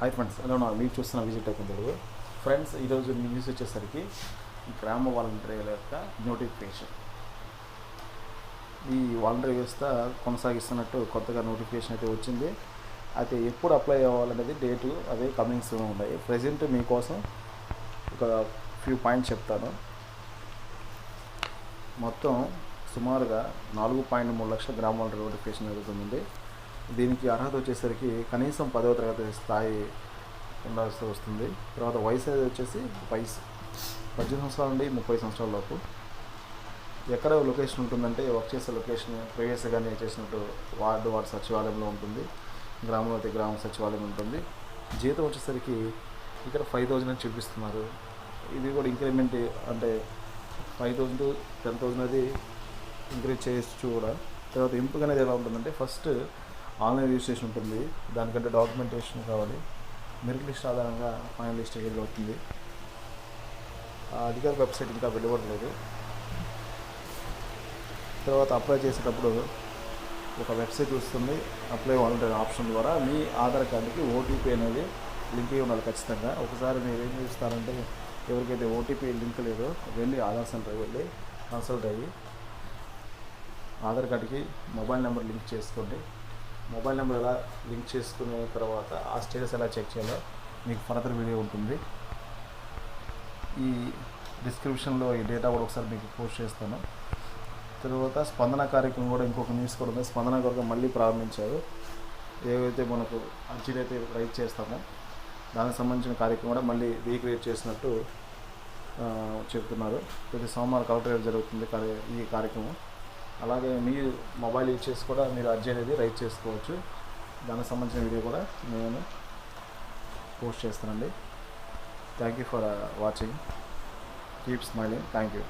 Hi friends ఎలా ఉన్నారు మీరు చూస్తున్న విజిట్ అయిపోయింది తెలుగు ఫ్రెండ్స్ ఈరోజు న్యూస్ వచ్చేసరికి గ్రామ వాలంటీర్ల యొక్క నోటిఫికేషన్ ఈ వాలంటీర్ వ్యవస్థ కొనసాగిస్తున్నట్టు కొత్తగా నోటిఫికేషన్ అయితే వచ్చింది. అయితే ఎప్పుడు అప్లై అవ్వాలనేది డేటు అదే కమింగ్ సూన్ ఉన్నాయి. ప్రజెంట్ మీకోసం ఒక ఫ్యూ పాయింట్స్ చెప్తాను. మొత్తం సుమారుగా నాలుగు పాయింట్ మూడు లక్షల గ్రామ వాలంటీర్ నోటిఫికేషన్ జరుగుతుంది. దీనికి అర్హత వచ్చేసరికి కనీసం పదవ తరగతి స్థాయి ఉండాల్సి వస్తుంది. తర్వాత వయసు వచ్చేసి వయసు పద్దెనిమిది సంవత్సరాల నుండి ముప్పై సంవత్సరాల లోపు. ఎక్కడ లొకేషన్ ఉంటుందంటే వర్క్ చేసే లొకేషన్ ప్రీవియస్గానే చేసినట్టు వార్డు వార్డు సచివాలయంలో ఉంటుంది. గ్రామంలో అయితే గ్రామ సచివాలయం ఉంటుంది. జీతం వచ్చేసరికి ఇక్కడ ఫైవ్ థౌజండ్ అని చూపిస్తున్నారు. ఇది కూడా ఇంక్రిమెంట్ అంటే ఫైవ్ థౌజండ్ టెన్ థౌజండ్ అది ఇంక్రీజ్ చేయొచ్చు కూడా. తర్వాత ఎంపిక అనేది ఎలా ఉంటుందంటే ఫస్ట్ ఆన్లైన్ రిజిస్ట్రేషన్ ఉంటుంది. దానికంటే డాక్యుమెంటేషన్ కావాలి. మెరిట్ లిస్ట్ ఆధారంగా ఫైనల్ లిస్ట్ ఏది అవుతుంది? అధికారిక అధికార వెబ్సైట్ ఇంకా వెలువడలేదు తర్వాత అప్లై చేసేటప్పుడు ఒక వెబ్సైట్ వస్తుంది. అప్లై వాలంటీర్ ఆప్షన్ ద్వారా మీ ఆధార్ కార్డుకి ఓటీపీ అనేది లింక్ అయి ఉండాలి ఖచ్చితంగా. ఒకసారి మీరు ఏం చేస్తారంటే ఎవరికైతే ఓటీపీ లింక్ లేదో వెళ్ళి ఆధార్ సెంటర్కి వెళ్ళి కన్సల్ట్ అయ్యి ఆధార్ కార్డుకి మొబైల్ నెంబర్ లింక్ చేసుకోండి. మొబైల్ నెంబర్ ఎలా లింక్ చేసుకునే తర్వాత ఆ స్టేటస్ ఎలా చెక్ చేయాలో మీకు ఫర్దర్ వీడియో ఉంటుంది. ఈ డిస్క్రిప్షన్లో ఈ డేటా కూడా ఒకసారి మీకు పోస్ట్ చేస్తాను. తర్వాత స్పందన కార్యక్రమం కూడా ఇంకొక న్యూస్ కూడా ఉంది. స్పందన కొరకు మళ్ళీ ప్రారంభించారు. ఏవైతే మనకు అర్జీలు అయితే రైట్ చేస్తామో దానికి సంబంధించిన కార్యక్రమం కూడా మళ్ళీ రీక్రియేట్ చేసినట్టు చెప్తున్నారు. ప్రతి సోమవారం కలెక్టరేట్ జరుగుతుంది కార్య- ఈ కార్యక్రమం. అలాగే మీ మొబైల్ యూజ్ చేసి కూడా మీరు అర్జీ అనేది రైట్ చేసుకోవచ్చు. దానికి సంబంధించిన వీడియో కూడా నేను పోస్ట్ చేస్తానండి. Thank you for watching keep smiling thank you